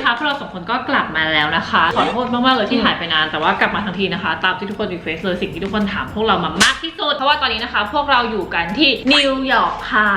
นะคะพวกเราสองคนก็กลับมาแล้วนะคะ ขอโทษมากๆเลยที่หายไปนาน แต่ว่ากลับมาทั้งทีนะคะ ตามที่ทุกคนรีเควสเลยสิ่งที่ทุกคนถามพวกเรามามากที่สุด เพราะว่าตอนนี้นะคะ พวกเราอยู่กันที่นิวยอร์กค่ะ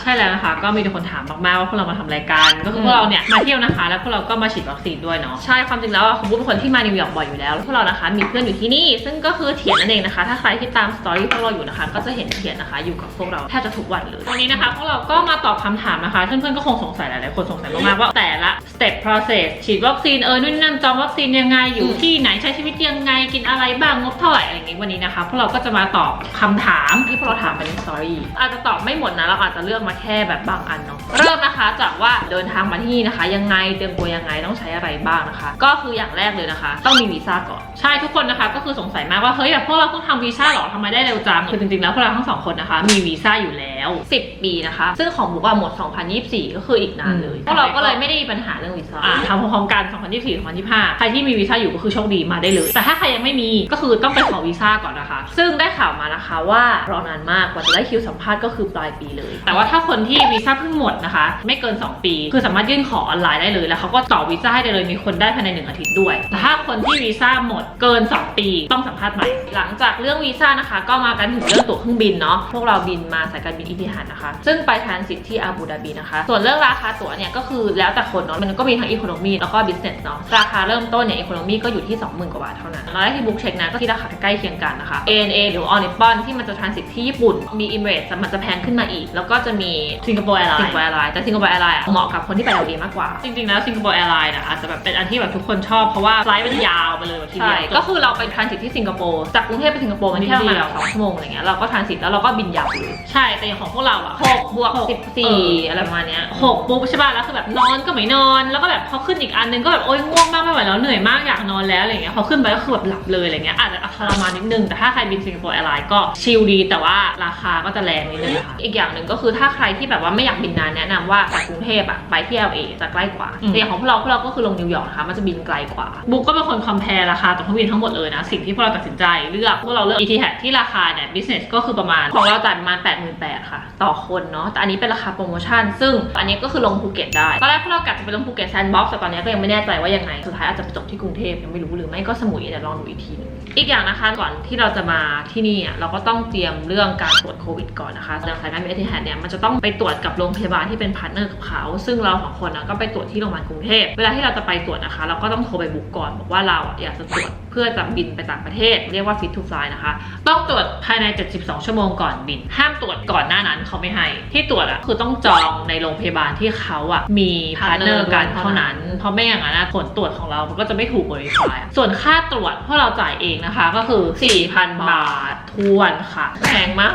ใช่แล้วนะคะ ก็มีแต่คนถามมากๆว่าพวกเรามาทำรายการ ก็คือพวกเราเนี่ยมาเที่ยวนะคะ แล้วพวกเราก็มาฉีดวัคซีนด้วยเนาะ ใช่ความจริงแล้วอะผมเป็นคนที่มานิวยอร์กบ่อยอยู่แล้วแล้วพวกเรานะคะ มีเพื่อนอยู่ที่นี่ ซึ่งก็คือเถียนนั่นเองนะคะ ถ้าใครที่ตามสตอรี่พวกเราอยู่นะคะ ก็จะเห็นเถียนนะคะ อยู่กับพวกเราแทบจะทุกวันเลย วันนี้นะคะพวกเราก็มาตอบคำถามนะคะ เพื่อนๆก็คงสงสัยหลายๆคนสงสัยมากๆว่าแต่ละ step process ฉีดวัคซีนเออนู่นนนั่นจองวัคซีนยังไงอยู่ที่ไหนใช้ชีวิตยังไงกินอะไรบ้างงบเท่าไหร่อะไรอย่างงี้วันนี้นะคะพวกเราก็จะมาตอบคำถามที่พวกเราถามไปในสตอรี่อาจจะตอบไม่หมดนะเราอาจจะเลือกมาแค่แบบบางอันเนาะเริ่มนะคะจากว่าเดินทางมาที่นี่นะคะ ยังไงเตรียมตัวยังไงต้องใช้อะไรบ้างนะคะ ก็คืออย่างแรกเลยนะคะ ต้องมีวีซ่าก่อนใช่ทุกคนนะคะ ก็คือสงสัยมากว่าเฮ้ยแบบพวกเราเพิ่งทำวีซ่าเหรอทำไมได้เร็วจังคือจริงๆแล้วพวกเราทั้งสองคนนะคะ มีวีซ่าอยู่แล้ว 10 ปีนะคะ ซึ่งของบุกอะหมด 2024 ก็คืออีกนานเลยพวกเราก็เลยไม่ได้มีปัญหาเรื่องวีซ่าอะทำพร้อมๆกัน 2024 2025 ใครที่มีวีซ่าอยู่ก็คือโชคดีมาได้เลย แต่ถ้าใครยังไม่มีก็คือต้องไปขอวีซ่าก่อนนะคะ ซึ่งได้ข่าวมานะคะว่ารอนานมากกว่าจะได้คิวสัมภาษณ์ก็คือปลายปีเลย แต่ว่าถ้าคนที่วีซ่าเพิ่งหมดนะคะ ไม่เกิน 2 ปี คือสามารถยื่นขอออนไลน์ได้เลยแล้วเขาก็ต่อวีซ่าให้ได้เลยมีคนได้ภายในหนึ่งอาทิตย์ด้วยแต่ถ้าคนที่วีซ่าหมดเกิน 2 ปีต้องสัมภาษณ์ใหม่ หลังจากเรื่องวีซ่านะคะ ก็มากันถึงเรื่องตั๋วเครื่องบินเนาะพวกเราบินมาสายการบินอิติฮัดนะคะ ซึ่งไปทานสิตที่อาบูดาบีนะคะ ส่วนเรื่องราคาตั๋วเนี่ยก็คือแล้วแต่คนเนาะมันก็มีทั้งอีโคโนมีแล้วก็บิสเนสเนาะราคาเริ่มต้นเนี่ยอีโคโนมีก็อยู่ที่ 20,000 กว่าบาทเท่านั้นเราได้ที่บุ๊กเช็คนะก็ที่ราคาใกล้เคียงกันนะคะ ANA หรือ All Nippon ที่มันจะทรานสิตที่ญี่ปุ่นมี Emirates มันจะแพงขึ้นมาอีก แล้วก็จะมีสิงคโปร์แอร์ไลน์สิงคโปร์แอร์ไลน์แต่สิงคโปร์แอร์ไลน์เหมาะกับคนที่ไปเราเองมากกว่าจริงๆแล้วสิงคโปร์แอร์ไลน์นะอาจจะแบบเป็นอันที่แบบทุกคนชอบเพราะว่าไฟล์มันยาวไปเลยแบบทีเดียวก็คือเราไปทรานสิตที่สิงคโปร์จากกรุงเทพไปสิงคโปร์มันแค่ประมาณแบบสองชั่วโมงอะไรเงี้ยเราก็ทรานสิตแล้วเราก็บินยาวเลยใช่แต่อย่างของพวกเราอะหกบวกสิบสี่อะไรประมาณเนี้ยหกปุ๊บใช่ป่ะแล้วคือแบบนอนก็ไม่นอนแล้วก็แบบพอขึ้นอีกอันนึงก็แบบโอ๊ยง่วงมากไม่ไหวแล้วเหนื่อยมากอยากนอนแล้วอะไรเงี้ยพอขึ้นไปก็คือแบบหลับเลยอะไรเงี้ยอาจจะทรมานนิดนึงแต่ถ้าใครบินสิงคโปร์แอร์ไลน์ก็ชิลดีแต่ว่าราคาก็จะแรงนิดนึงนะคะอีกอย่างหนึ่งก็คือถ้าใครที่แบบว่าไม่อยากบินนานแนะนำว่าจากกรุงเทพอะไปที่ LA จะใกล้กว่าแต่อย่างของพวกเราพวกเราก็คือลงนิวยอร์กนะคะมันจะบินไกลกว่าบุ๊กก็เป็นคนคอมเพลราคาตั๋วเครื่องบินทั้งหมดเลยนะสิ่งที่พวกเราตัดสินใจเลือกพวกเราเลือก ETH ที่ราคาเนี่ย business ก็คือประมาณของเราจ่ายประมาณ88,000ค่ะ ต่อคนเนาะแต่อันนี้เป็นราคาโปรโมชั่น ซึ่งอันนี้ก็คือลงภูเก็ตได้ตอนแรกพวกเรากะจะไปลงภูเก็ตแซนด์บ็อกซ์แต่ตอนนี้ก็ยังไม่แน่ใจว่ายังไง สุดท้ายอาจจะไปจบที่กรุงเทพยังไม่รู้หรือไม่ก็สมุยเดี๋ยวลองดูอีกทีหนึงอีกอย่างนะคะก่อนที่เราจะมาที่นี่เราก็ต้องเตรียมเรื่องการตรวจโควิดก่อนนะคะอย่างสายการบินเอทิฮัดเนี่ยมันจะต้องไปตรวจกับโรงพยาบาลที่เป็นพาร์ทเนอร์กับเขา ซึ่งเราสองคนนะก็ไปตรวจที่โรงพยาบาลกรุงเทพเวลาที่เราจะไปตรวจนะคะ เราก็ต้องโทรไปบุกก่อนบอกว่าเราอะอยากจะตรวจเพื่อจะบินไปต่างประเทศ เรียกว่า fit to fly นะคะ ต้องตรวจภายใน 72 ชั่วโมงก่อนบิน ห้ามตรวจก่อนหน้านั้นเขาไม่ให้ ที่ตรวจอะคือต้องจองในโรงพยาบาลที่เขาอะมีพาร์ทเนอร์กันเท่านั้นเพราะไม่อย่างนั้นผลตรวจของเรามันก็จะไม่ถูกบริษัทส่วนค่าตรวจพวกเราจ่ายเองนะคะ ก็คือ 4,000 บาท ทวนค่ะแพงมาก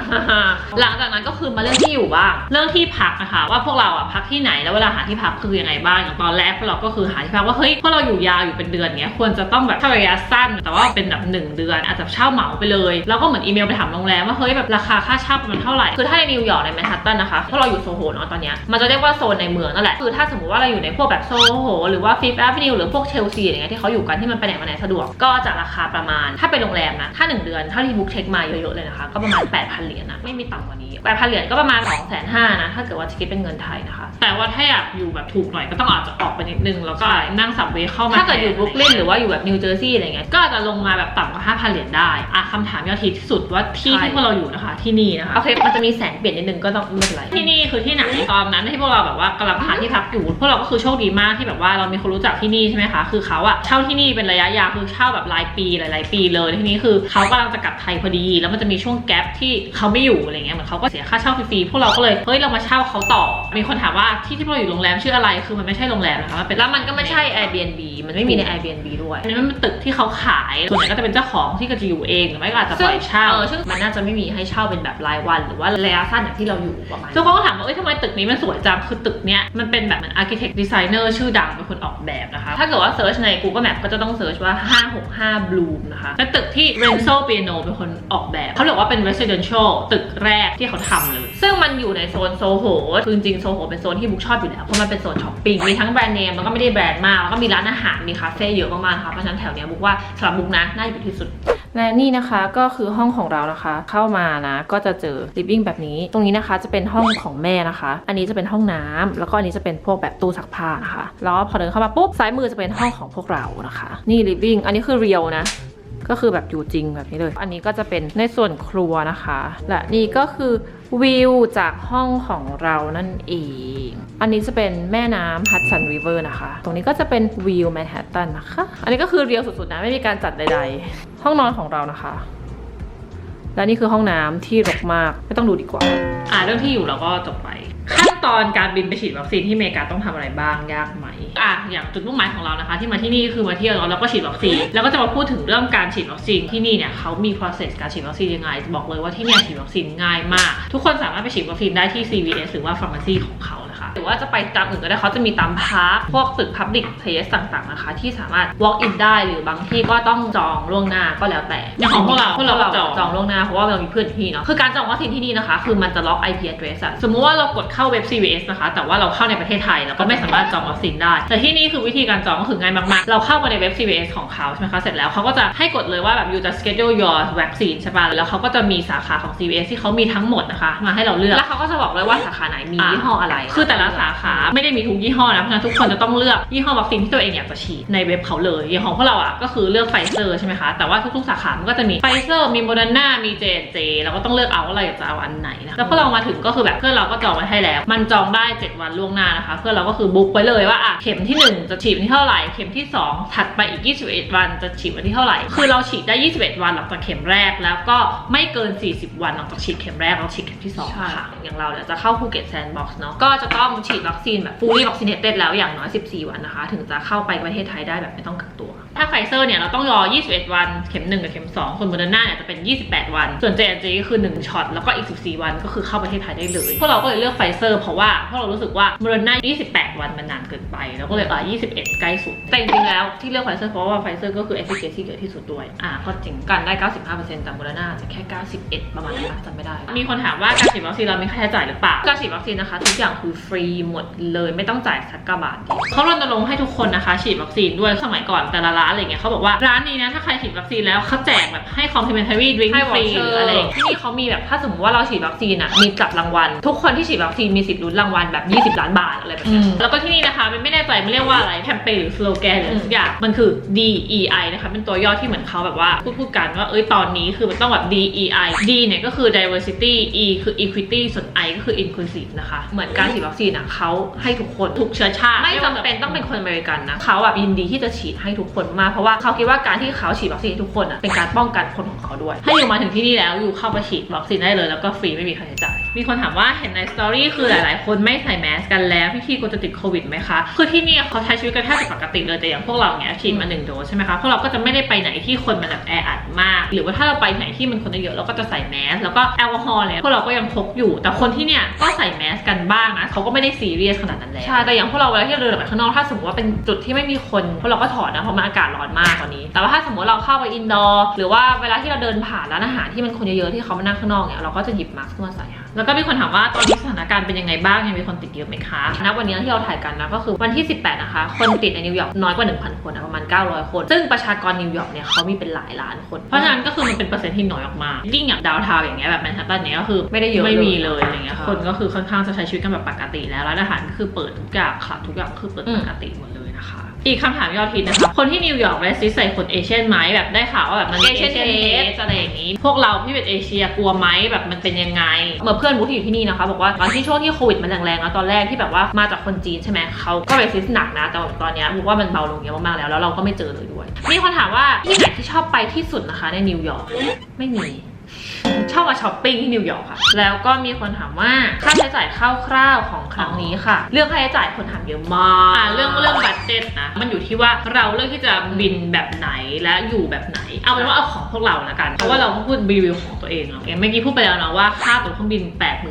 หลังจากนั้นก็คือมาเรื่องที่อยู่บ้าง เรื่องที่พักนะคะว่าพวกเราอะพักที่ไหนแล้วเวลาหาที่พักคือยังไงบ้างอย่างตอนแรกพวกเราก็คือหาที่พักว่าเฮ้ยพวกเราอยู่ยาวอยู่เป็นเดือนเงี้ยควรจะต้องแบบเช่าระยะสั้น แต่ว่าเป็นแบบหนึ่งเดือนอาจจะเช่าเหมาไปเลยแล้วก็เหมือนอีเมลไปถามโรงแรมว่าเฮ้ยแบบราคาค่าเช่าประมาณเท่าไหร่คือถ้าในนิวยอร์กในแมนฮัตตันนะคะพวกเราอยู่โซโหเนาะตอนเนี้ยมันจะเรียกว่าโซนในเมืองนั่นแหละคือถ้าสมมติว่าเราอยู่ในพวกแบบโซโหหรือว่าฟิฟแอฟนิวหรือพวกเชลซีอะไรเงี้ยที่เขาอยู่กันที่มันไปไหนมาไหนสะดวกก็จะราคาประมาณถ้าเป็นโรงแรมนะถ้าหนึ่งเดือนเท่าที่บุ๊กเช็คมาเยอะๆเลยนะคะ ก็ประมาณ 8,000 เหรียญนะไม่มีต่ำกว่านี้ 8,000 เหรียญก็ประมาณ 2 5 0 0 0นะ ถ้าเกิดว่าคิดเป็นเงินไทยนะคะ แต่ว่าถ้าอยากอยู่แบบถูกหน่อยก็ต้องอาจจะออกไปนิดนึง แล้วก็นั่งสับเวย์เข้ามา ถ้าเกิดอยู่บรุกลินหรือว่าอยู่แบบนิวเจอร์ซีย์อะไรเงี้ย ก็อาจจะลงมาแบบต่ำกว่า 5,000 เหรียญได้อะคำถามยอดฮิตที่สุดว่าที่ที่พวกเราอยู่นะคะ ที่นี่นะคะ โอเค มันจะมีแสงเปลี่ยนนิดนึงก็ต้องไม่เป็นไรที่นี่คือที่ไหนตอนนั้นที่พวกเราแบบว่ากำลังหาที่พักอยู่พวกเราก็คือโชคดีมากที่แบบว่าเรามีคนรู้จักที่นี่ใช่ไหมคะคือเขาอะเช่าที่นี่เป็นระยะยาวคือเช่าแบบรายปีหลายๆปีเลยทีนี้คือเขากำลังจะกลับไทยพอดีแล้วมันจะมีช่วงแกลบที่เขาไม่อยู่อะไรเงี้ยเหมือนเขาก็เสียค่าเช่าฟรีๆพวกเราก็เลยเฮ้ยเรามาเช่าเขาต่อ มีคนถามว่าที่ที่พวกเราอยู่โรงแรมชื่ออะไรคือมันไม่ใช่โรงแรมนะคะมันเป็นแล้วมันก็ไม่ใช่ Airbnb มันไม่มีใน Airbnb ด้วยอันนี้มันเป็นตึกที่เขาขายส่วนใหญ่ก็จะเป็นเจ้าของที่ก็จะอยู่เองหรือไม่ก็อาจจะปล่อยเช่า เออซึ่งมันน่าจะไม่มีให้เช่าเป็นแบบรายวัน หรือว่าระยะสั้นอย่างที่เราอยู่ประมาณทุกคนก็ถามว่าเอ้ยทำไมตึกนี้มันสวยจังคือตึกเนี้ยมันเป็นแบบเหมือน architect designer ชื่อดังเป็นคนออกแบบนะคะ ถ้าเกิดว่าเซิร์ชใน Google Map ก็จะต้องเซิร์ชว่า 565 Bloom นะคะเป็นตึกที่ Renzo Piano เป็นคนออกอกแบบ เขาเรียกว่าเป็น residential ตึกแรกที่เขาทำเลย ซึ่งมันอยู่ในโซนโซโหคือจริงโซโหเป็นโซนที่บุ๊กชอบอยู่แล้ว เพราะมันเป็นโซนช้อปปิ้ง มีทั้งแบรนด์เนมแล้วก็ไม่ได้แบรนด์มาก แล้วก็มีร้านอาหาร มีคาเฟ่เยอะมากๆนะคะเพราะฉะนั้นแถวเนี้ยบุ๊กว่าสำหรับบุ๊กนะน่าอยู่ที่สุดและนี่นะคะก็คือห้องของเรานะคะ เข้ามานะก็จะเจอ living แบบนี้ ตรงนี้นะคะจะเป็นห้องของแม่นะคะ อันนี้จะเป็นห้องน้ำแล้วก็อันนี้จะเป็นพวกแบบตู้ซักผ้านะคะ แล้วพอเดินเข้ามาปุ๊บซ้ายมือจะเป็นห้องของพวกเรานะคะ นี่ living อันนี้คือเรียวนะ ก็คือแบบอยู่จริงแบบนี้เลย อันนี้ก็จะเป็นในส่วนครัวนะคะ และนี่ก็คือวิวจากห้องของเรานั่นเอง อันนี้จะเป็นแม่น้ำฮัตสันริเวอร์นะคะ ตรงนี้ก็จะเป็นวิวแมนฮัตตันนะคะ อันนี้ก็คือเรียวสุดๆนะ ไม่มีการจัดใดๆ ห้องนอนของเรานะคะและนี่คือห้องน้ำที่รกมาก ไม่ต้องดูดีกว่า อ่าเรื่องที่อยู่เราก็จบไป ขั้นตอนการบินไปฉีดวัคซีนที่อเมริกาต้องทำอะไรบ้างยากไหมอะอย่างจุดมุ่งหมายของเรานะคะ ที่มาที่นี่คือมาเที่ยวแล้วก็ฉีดวัคซีนแล้วก็จะมาพูดถึงเรื่องการฉีดวัคซีนที่นี่เนี่ยเขามี process การฉีดวัคซีนยังไงบอกเลยว่าที่นี่ฉีดวัคซีนง่ายมาก ทุกคนสามารถไปฉีดวัคซีนได้ที่ CVS หรือว่า pharmacy ของเขา หรือว่าจะไปตามอื่นก็ได้เขาจะมีตามพาร์คพวกตึก public place ต่างๆนะคะ ที่สามารถ walk in ได้หรือบางที่ก็ต้องจองล่วงหน้าก็แล้วแต่อย่างของพวกเราพวกเราจองจองล่วงหน้าเพราะว่าเรามีเพื่อนที่นี่เนาะคือการจองวัคซีนที่นี่นะคะ คือมันจะล็อก IP address อะสมมุติว่าเรากดเข้าเว็บ CVS นะคะ แต่ว่าเราเข้าในประเทศไทยเราก็ไม่สามารถจองวัคซีนได้ แต่ที่นี่คือวิธีการจองก็คือง่ายมากๆ เราเข้ามาในเว็บ CVS ของเขาใช่ไหมคะเสร็จแล้วเขาก็จะให้กดเลยว่าแบบ you just schedule your vaccine ใช่ป่ะแล้วเขาก็จะมีสาขาของ CVS ที่เขามีทั้งหมดนะคะ มาให้เราเลือกแล้วเขาก็จะบอกเลยว่าสาขาไหนมียี่ห้ออะไรคือแต่ละสาขาไม่ได้มีทุกยี่ห้อนะเพราะฉะนั้นทุกคนจะต้องเลือกยี่ห้อวัคซีนที่ตัวเองอยากจะฉีดในเว็บเขาเลยอย่างของพวกเราอะก็คือเลือกไฟเซอร์ใช่ไหมคะแต่ว่าทุกๆสาขา มันก็จะมีไฟเซอร์มีโมเดอร์นามีเจนเจเราก็ต้องเลือกเอาว่าเราอยากจะเอาอันไหนนะแล้วพอเรามาถึงก็คือแบบเพื่อนเราก็จองไว้ให้แล้ว มันจองได้ 7 วันล่วงหน้านะคะ เพื่อนเราก็คือบุ๊กไว้เลยว่าอะเข็มที่ 1 จะฉีดวันที่เท่าไหร่เข็มที่ 2 ถัดไปอีก 21 วันจะฉีดวันที่เท่าไหร่ คือเราฉีดได้ 21 วันหลังจากเข็มแรกแล้วก็ไม่เกิน 40 วันหลังจากฉีดเข็มแรกเราฉีดเข็มที่สองค่ะอย่างเราเนี่ยจะเข้าภูเก็ตแซนด์บ็อกซ์เนาะก็จะต้องฉีดวัคซีนแบบ fully vaccinated แล้วอย่างน้อย 14 วันนะคะ ถึงจะเข้าไปประเทศไทยได้แบบไม่ต้องกักตัว ถ้าไฟเซอร์เนี่ยเราต้องรอ 21 วัน เข็ม 1 กับเข็ม2คนโมเดอร์นาเนี่ยจะเป็น 28 วัน ส่วน J&J ก็คือ 1ช็อตแล้วก็อีก 14 วันก็คือเข้าประเทศไทยได้เลย พวกเราก็เลยเลือกไฟเซอร์เพราะว่าพวกเรารู้สึกว่าโมเดอร์นา28 วันมันนานเกินไป แล้วก็เลยเออ21 ใกล้สุด แต่จริงๆแล้วที่เลือกไฟเซอร์เพราะว่าไฟเซอร์ก็คือ efficacy เยอะที่สุดด้วย อ่าก็จริงกันได้ 95%แต่โมเดอร์นาจะแค่ 91 ประมาณนั้นจำไม่ได้ มีคนถามว่าการฉีดวัคซีนเรามีค่าใช้จ่ายหรือเปล่า การฉีดวัคซีนนะคะทุกอย่างคือฟรีหมดเลยไม่ต้องจ่ายสักกระบาทเขารณรงค์ให้ทุกคนนะคะ ฉีดวัคซีนด้วยสมัยก่อนแต่ละร้านอะไรเงี้ยเขาบอกว่าร้านนี้นะถ้าใครฉีดวัคซีนแล้วเขาแจกแบบให้ complimentary drink ฟรีหรืออะไรอย่างเงี้ยที่นี่เขามีแบบถ้าสมมติว่าเราฉีดวัคซีนอะมีจับรางวัล ทุกคนที่ฉีดวัคซีนมีสิทธิ์ลุ้นรางวัลแบบ 20 ล้านบาทอะไรแบบเนี้ยแล้วก็ที่นี่นะคะมันไม่แน่ใจมันเรียกว่าอะไรแคมเปญหรือสโลแกนหรืออะไรสักอย่างมันคือ DEI นะคะเป็นตัวย่อที่เหมือนเขาแบบว่าพูดพูดกันว่าเอ้ยตอนนี้คือมันต้องแบบ DEI D เนี่ยก็คือ diversity E คือ equity ส่วน I ก็คือ inclusive นะคะเหมือนการฉีดวัคซีนอะเขาให้ทุกคนทุกเชื้อชาติไม่จำเป็นต้องเป็นคนอเมริกันนะเขาแบบยินดีที่จะฉีดให้ทุกคนมากเพราะว่าเขาคิดว่าการที่เขาฉีดวัคซีนทุกคนอะเป็นการป้องกันคนของเขาด้วย ให้อยู่มาถึงที่นี่แล้วอยู่เข้ามาฉีดวัคซีนได้เลยแล้วก็ฟรีไม่มีค่าใช้จ่าย มีคนถามว่าเห็นในสตอรี่คือหลายๆ คนไม่ใส่แมสกันแล้ว พี่พี่กลัวจะติดโควิดไหมคะ คือที่นี่เขาใช้ชีวิตกันแทบจะปกติเลยแต่อย่างพวกเราเนี้ยฉีดมาหนึ่งโดสใช่ไหมคะพวกเราก็จะไม่ได้ไปไหนที่คนมันแบบแออัดมาก หรือว่าถ้าเราไปไหนที่มันคนเยอะๆเราก็จะใส่แมสแล้วก็แอลกอฮอล์เนี่ยพวกเราก็ยังพกอยู่ แต่คนที่เนี่ยก็ใส่แมสกันบ้างนะเขาก็ไม่ได้ซีเรียสขนาดนั้นแล้วใช่แต่อย่างพวกเราเวลาที่เราเดินออกไปข้างนอกถ้าสมมติว่าเป็นจุดที่ไม่มีคนพวกเราก็ถอดนะเพราะมันอากาศร้อนมากตอนนี้ แต่ว่าถ้าสมมติเราเข้าไปอินดอร์หรือว่าเวลาที่เราเดินผ่านร้านอาหารที่มันคนเยอะๆที่เขามานั่งข้างนอกเนี่ยเราก็จะหยิบมาสก์ขึ้นมาใส่ค่ะ แล้วก็มีคนถามว่าตอนนี้สถานการณ์เป็นยังไงบ้างยังมีคนติดเยอะไหมคะณวันนี้ที่เราถ่ายกันนะก็คือวันที่ 18 นะคะ คนติดในนิวยอร์กน้อยกว่า 1,000 คนนะประมาณ 900 คน ซึ่งประชากรนิวยอร์กเนี่ยเขามีเป็นหลายล้านคน เพราะฉะนั้นก็คือมันเป็นเปอร์เซ็นต์ที่น้อยมากๆยิ่งอย่างดาวน์ทาวน์อย่างเงี้ยแบบแมนฮัตตันเนี่ยก็คือไม่ได้เยอะไม่มีเลยอะไรเงี้ยคนก็คือค่อนข้างจะใช้ชีวิตกันแบบปกติแล้วร้านอาหารก็คือเปิดทุกอย่างค่ะทุกอย่างคือเปิดปกติหมดเลยนะคะ อีกคำถามยอดฮิตนะคะ คนที่นิวยอร์กแวสซิสใส่คนเอเชียนไหมแบบได้ข่าวว่าแบบมันเอเชียนเทสอะไรอย่างนี้ พวกเราที่เป็นเอเชียกลัวไหมแบบมันเป็นยังไง เมื่อเพื่อนบุ๊กที่อยู่ที่นี่นะคะ บอกว่าตอนที่ช่วงที่โควิดมันแรงๆแล้วตอนแรกที่แบบว่ามาจากคนจีนใช่ไหมเขาก็เรสซิสหนักนะแต่ว่าตอนเนี้ยบุ๊กว่ามันเบาลงเยอะมากๆแล้วแล้วเราก็ไม่เจอเลยด้วยมีคนถามว่าที่ไหนที่ชอบไปที่สุดนะคะในนิวยอร์กไม่มี ชอบมาช้อปปิ้งที่นิวยอร์กค่ะ แล้วก็มีคนถามว่าค่าใช้จ่ายคร่าวๆของครั้งนี้ค่ะ เรื่องค่าใช้จ่ายคนถามเยอะมากอะเรื่องเรื่องบัตเจ็ตนะ มันอยู่ที่ว่าเราเลือกที่จะบินแบบไหนและอยู่แบบไหน เอาเป็นว่าเอาของพวกเราละกัน เพราะว่าเราพูดรีวิวของตัวเองเนาะเมื่อกี้พูดไปแล้วนะว่าค่าตั๋วเครื่องบิน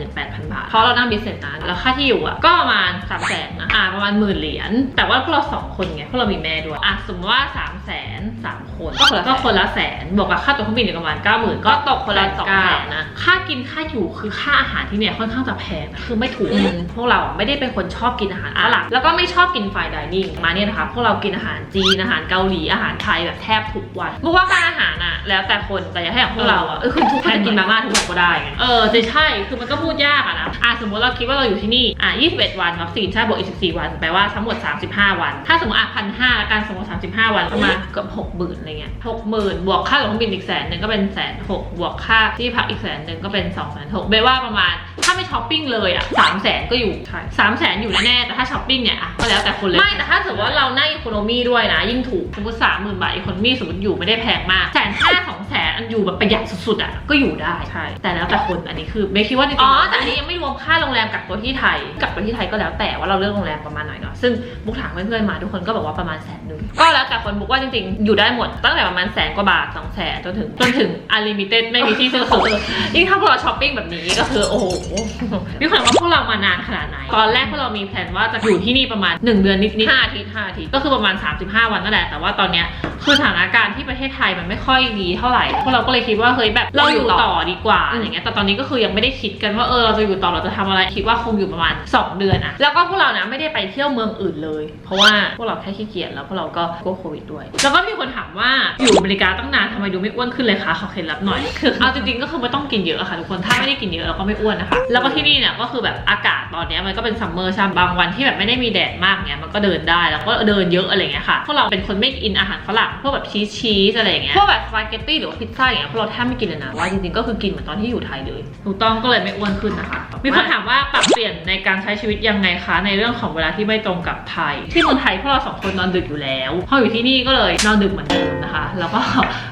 88,000 บาท เพราะเรานั่งบิสเนสนะแล้วค่าที่อยู่อะก็ประมาณ3 0 0 0 0นนะอ่าประมาณหมื่นเหรียญ แต่ว่าพวกเราสองคนไงพวกเรามีแม่ด้วยอะสมมติว่า3ามแสนสามคนก็คนละก็คนละแสนบวกกับค่าตั๋วเครื่องบินอีกประมาณเก้าหมื่นก็ตกคนละสองเก้าแสนนะ ค่ากินค่าอยู่คือค่าอาหารที่เนี่ยค่อนข้างจะแพงนะคือไม่ถูกอืมพวกเราอะไม่ได้เป็นคนชอบกินอาหารฝรั่งแล้วก็ไม่ชอบกินไฟดิเนิ่งมาเนี่ยนะคะ พวกเรากินอาหารจีนอาหารเกาหลีอาหารไทยแบบแทบทุกวันบอกว่าการอาหารอะแล้วแต่คนแต่อย่าให้อย่างพวกเราอะเออคือทุกคนจะกินมาม่าทุกวันก็ได้ไงเออจะใช่คือมันก็พูดยากอะนะอะสมมติเราคิดว่าเราอยู่ที่นี่อะ21 วันวัคซีนใช่บวกอีก14วันแปลว่าทั้งหมด 35 วัน ถ้าสมมติอะพันห้าการสมมติ35 วันประมาณเกือบ6 0,000อะไรเงี้ย60,000บวกค่าตั๋วเครื่องบินอีกแสนหนึ่งก็เป็นแสนหกบวกค่าที่พักอีกแสนหนึ่งก็เป็น2องแสนหกเบว่าประมาณถ้าไม่ช้อปปิ้งเลยอะสามแสนก็อยู่ใช่สามแสนอยู่แน่ๆแต่ถ้าช้อปปิ้งเนี่ยอะก็แล้วแต่คนเลยไม่แต่ถ้าสมมติว่าเรานั่งอีโคโนมี่ด้วยนะ ยิ่งถูกสมมติสามหมื่นบาทอีโคโนมี่สมมติอยู่ไม่ได้แพงมากแสนห้าสองแสนอันอยู่แบบประหยัดสุดๆอะก็อยู่ได้ใช่แต่แล้วแต่คนอันนี้คือไม่คิดว่าจริงๆอ๋อแต่อันนี้ยังไม่รวมค่าโรงแรมกักตัวที่ไทยกักตัวที่ไทยก็แล้วแต่ว่าเราเลือกโรงแรมประมาณไหนเนาะซึ่งบุ๊กถามเพื่อนๆมาทุกคนก็บอกว่าประมาณแสนหนึ่งก็แล้วแต่คนบุ๊กว่าจริงๆ อยู่ได้หมดตั้งแต่ประมาณแสนกว่าบาทสองแสนจนถึงจนถึงอ n l ลิมิเต็ดไม่มีที่สิ้นสุดยิ่งถ้าพวกเราช้อปปิ้งแบบนี้ก็คือโอ้โหมีคนว่าพวกเรามานานขนาดไหน ตอนแรกพวกเรามีแผนว่าจะอยู่ที่นี่ประมาณ 1 เดือนนิดๆห้าอาทิตย์ห้าอาทิตย์ก็คือประมาณ 35 วันนั่นแหละแต่ว่าตอนเนี้ยคือสถานการณ์ที่ประเทศไทยมันไม่ค่อยดีเท่าไหร่พวกเราก็เลยคิดว่าเฮ้ยแบบเราอยู่ต่อดีกว่าอะไรเงี้ยแต่ตอนนี้ก็คือยังไม่ได้คิดกันว่าเออเราจะอยู่ต่อเราจะทำอะไรคิดว่าคงอยู่ประมาณ 2 เดือนอะแล้วก็พวกเรานะไม่ได้ไปเที่ยวเมืองอื่นเลย เพราะว่าพวกเราแค่ขี้เกียจแล้วพวกเราก็กลัวโควิดด้วย แล้วก็มีคนถามว่าอยู่อเมริกาตั้งนานทำไมดูไม่อ้วนขึ้นเลยคะขอเคล็ดลับหน่อยคือเอาจริงๆก็คือไม่ต้องกินเยอะอะค่ะทุกคนถ้าไม่ได้กินเยอะเราก็ไม่อ้วนนะคะ แล้วก็ที่นี่เนี่ยก็คือแบบอากาศตอนเนี้ยมันก็เป็นซัมเมอร์ใช่ไหมบางวันที่แบบไม่ได้มีแดดมากเนี้ยมันก็เดินได้แล้วก็เดินเยอะอะไรเงี้ยค่ะพวกเราเป็นคนไม่กินอาหารฝรั่งพวกแบบชีสชีสอะไรอย่างเงี้ยพวกแบบสปาเกตตี้หรือว่าพิซซ่าอย่างเงี้ยพวกเราแทบไม่กินเลยนะว่าจริงๆก็คือกินเหมือนตอนที่อยู่ไทยเลยถูกต้องก็เลยไม่อ้วนขึ้นนะคะ มีคนถามว่าปรับเปลี่ยนในการใช้ชีวิตยังไงคะในเรื่องของเวลาที่ไม่ตรงกับไทย ที่เมืองไทยพวกเราสองคนนอนดึกอยู่แล้วพออยู่ที่นี่ก็เลยนอนดึกเหมือนเดิมนะคะ แล้วก็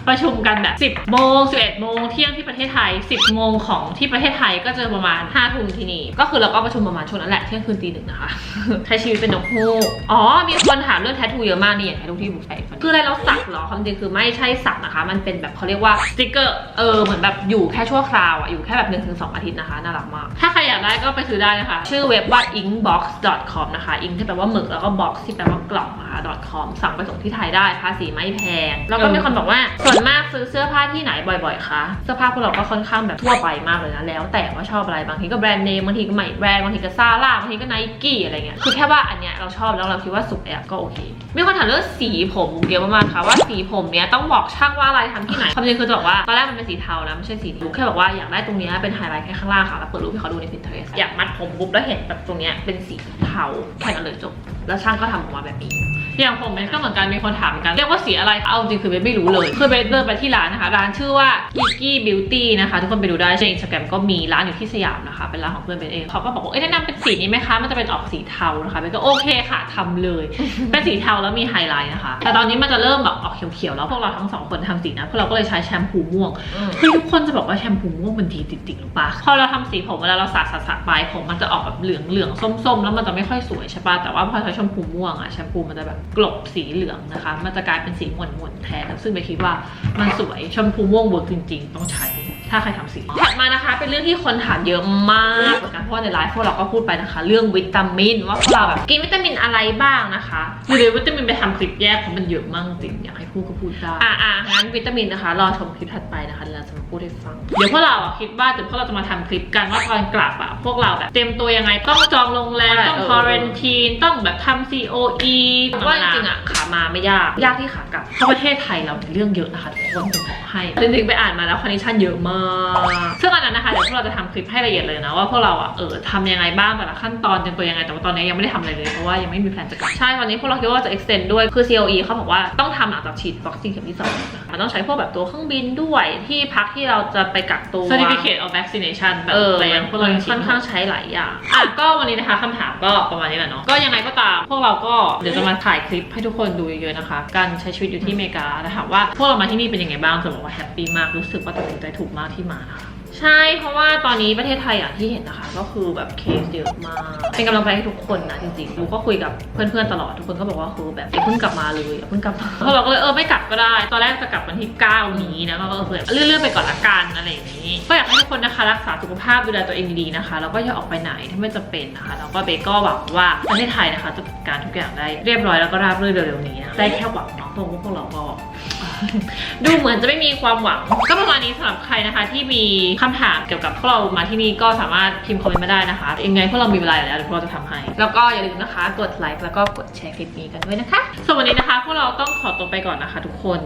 ประชุมกันแบบ 10โมง11โมงเที่ยงที่ประเทศไทย 10 โมงของที่ประเทศไทยก็จะประมาณ5ทุ่มที่นี่ ก็คือเราก็ประชุมประมาณช่วงนั้นแหละเที่ยงคืนตีหนึ่งนะคะ ใช้ชีวิตเป็นนกฮูกอ๋อ มีคนถามเรื่องแทททูเยอะมากนี่อย่างแทททูที่บุกใส่คืออะไรเราสักเหรอความจริงคือไม่ใช่สักนะคะ มันเป็นแบบเขาเรียกว่าสติกเกอร์ เออ เหมือนแบบอยู่แค่ชั่วคราวอะอยู่แค่แบบ1นถึงสอาทิตย์นะคะ น่ารักมาก ถ้าใครอยากได้ก็ไปซื้อได้นะคะ ชื่อเว็บว่า inkbox.com นะคะ ink ที่แปลว่าหมึกแล้วก็ box ที่แปลว่ากล่องนะคะ .com สั่งไปส่งที่ไทยได้ภาษีไม่แพง แล้วก็มีคนบอกว่าส่วนมากซื้อเสื้อผ้าที่ไหนบ่อย ๆคะเสื้อผ้าพวกเราก็ค่อนข้างแบบทั่วไปมากเลยนะแล้วแต่ว่าชอบอะไรบางทีก็แบรนด์เนมบางทีก็ไม่แบรนด์บางทีก็ซาร่าบางทีก็ไนกี้อะไรเงี้ยคือแค่ว่าอันเนี้ยเราชอบแล้วเราคิดว่าสวยอะก็โอเคมีคนถามเรื่องสีผมเยอะมากๆค่ะว่าสีผมเนี้ยต้องบอกช่างว่าอะไรทำที่ไหนความจริงคือจะบอกว่าตอนแรกมันเป็นสีเทานะไม่ใช่สีนี้แค่บอกว่าอยากได้ตรงเนี้ยเป็นไฮไลท์แค่ข้างล่างค่ะแล้วเปิดรูปให้เขาดูใน Pinterest อยากมัดผมปุ๊บแล้วเห็นแบบตรงเนี้ยเป็นสีเทาแค่นั้นเลยจบ แล้วช่างก็ทำออกมาแบบนี้ อย่างผมเบนก็เหมือนกันมีคนถามเหมือนกัน เรียกว่าสีอะไรเอาจริงคือเบนไม่รู้เลยคือเบนเดินไปที่ร้านนะคะ ร้านชื่อว่า Geeky Beauty นะคะ ทุกคนไปดูได้ในอินสตาแกรมก็มีร้านอยู่ที่สยามนะคะ เป็นร้านของเพื่อนเบนเองเขาก็บอกว่าเอ้ยแนะนำเป็นสีนี้ไหมคะ มันจะเป็นออกสีเทานะคะเบนก็โอเคค่ะทำเลย เป็นสีเทาแล้วมีไฮไลท์นะคะ แต่ตอนนี้มันจะเริ่มแบบออกเขียวๆแล้วพวกเราทั้งสองคนทำสีนะพวกเราก็เลยใช้แชมพูม่วง อืม คือทุกคนจะบอกว่าแชมพูม่วงมันดีจริงๆหรือปะพอเราทำสีผมเวลาเราสระสระสระไปผมมันจะออกแบบเหลืองเหลืองๆส้มๆ แล้วมันจะไม่ค่อยสวยใช่ปะแต่ว่าพอใช้แชมพูม่วงอะแชมพูมันจะแบบกลบสีเหลืองนะคะ มันจะกลายเป็นสีหม่นๆแทน ซึ่งไปคิดว่ามันสวยแชมพูม่วงเวิร์กจริง ๆ ต้องใช้ ถ้าใครทำสีถัดมานะคะ เป็นเรื่องที่คนถามเยอะมากเหมือนกันเพราะในไลฟ์พวกเราก็พูดไปนะคะ เรื่องวิตามิน ว่าพวกเราแบบกินวิตามินอะไรบ้างนะคะหรือวิตามินไปทำคลิปแยกเพราะมันเยอะมากจริงอยากให้พูดก็พูดได้อะอะงั้นวิตามินนะคะรอชมคลิปถัดไปนะคะเดี๋ยวเราจะมาพูดให้ฟัง เดี๋ยวพวกเราอะคิดว่าเดี๋ยวพวกเราจะมาทำคลิปกันว่าตอนกลับอะพวกเราแบบเตรียมตัวยังไงต้องจองโรงแรมใช่ต้องเออควอรันทีนต้องแบบทำ COE ว่าจริงๆอะขามาไม่ยาก ยากที่ขากลับเพราะประเทศไทยเราเนี่ยเรื่องเยอะนะคะทุกคนผมบอกให้จริงๆไปอ่านมาแล้วคอนดิชันเยอะมากซึ่งอันนั้นนะคะเดี๋ยวพวกเราจะทำคลิปให้ละเอียดเลยนะว่าพวกเราอะเออทำยังไงบ้างแต่ละขั้นตอนเตรียมตัวยังไงแต่ว่าตอนนี้ยังไม่ได้ทำอะไรเลยเพราะว่ายังไม่มีแผนจะกลับใช่ตอนนี้พวกเราคิดว่าจะ extend ด้วยคือ COE เขาบอกว่าต้องทำหลังจากฉีดวัคซีนเข็มที่สองมันต้องใช้พวกแบบตัวเครื่องบินด้วยที่พักที่เราจะไปกักตัว certificate of vaccination แบบเออแต่ยังพวกเรายังค่อนข้างใช้หลายอย่างอะก็วันนี้นะคะคำถามก็ประมาณนี้แหละเนาะก็ยังไงก็ตาม พวกเราก็เดี๋ยวจะมาถ่ายคลิปให้ทุกคนดูเยอะๆนะคะ การใช้ชีวิตอยู่ที่อเมริกาแต่ถามว่าพวกเรามาที่นี่เป็นยังไงบ้างจะบอกว่าแฮปปี้มากรู้สึกว่าตัดสินใจถูกมากที่มานะคะ ใช่เพราะว่าตอนนี้ประเทศไทยอย่างที่เห็นนะคะ ก็คือแบบเคสเยอะมาก เป็นกำลังใจให้ทุกคนนะจริงๆลูก็คุยกับเพื่อนๆตลอดทุกคนก็บอกว่าคือแบบอย่าเพิ่งกลับมาเลยอย่าเพิ่งกลับมาพวกเราก็เลยเออไม่กลับก็ได้ ตอนแรกจะกลับวันที่ 9 นี้นะก็เออเลื่อนๆไปก่อนละกันอะไรอย่างนี้ ก็อยากให้ทุกคนนะคะรักษาสุขภาพดูแลตัวเองดีนะคะแล้วก็อย่าออกไปไหนถ้าไม่จำเป็นนะคะแล้วก็เบก็หวังว่าประเทศไทยนะคะจะจัดการทุกอย่างได้เรียบร้อยแล้วก็ราบรื่นเร็วๆนี้นะได้แค่หวังเนาะเพราะว่าพวกเราก็ ดูเหมือนจะไม่มีความหวัง ก็ประมาณนี้สำหรับใครนะคะ ที่มีคำถามเกี่ยวกับพวกเรามาที่นี่ก็สามารถพิมพ์คอมเมนต์มาได้นะคะยังไงพวกเรามีเวลาแล้วเดี๋ยวพวกเราจะทำให้ แล้วก็อย่าลืมนะคะกดไลค์แล้วก็กดแชร์คลิปนี้กันด้วยนะคะส่วนวันนี้นะคะพวกเราต้องขอตัวไปก่อนนะคะ ทุกคน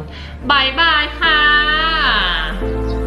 บายบายค่ะ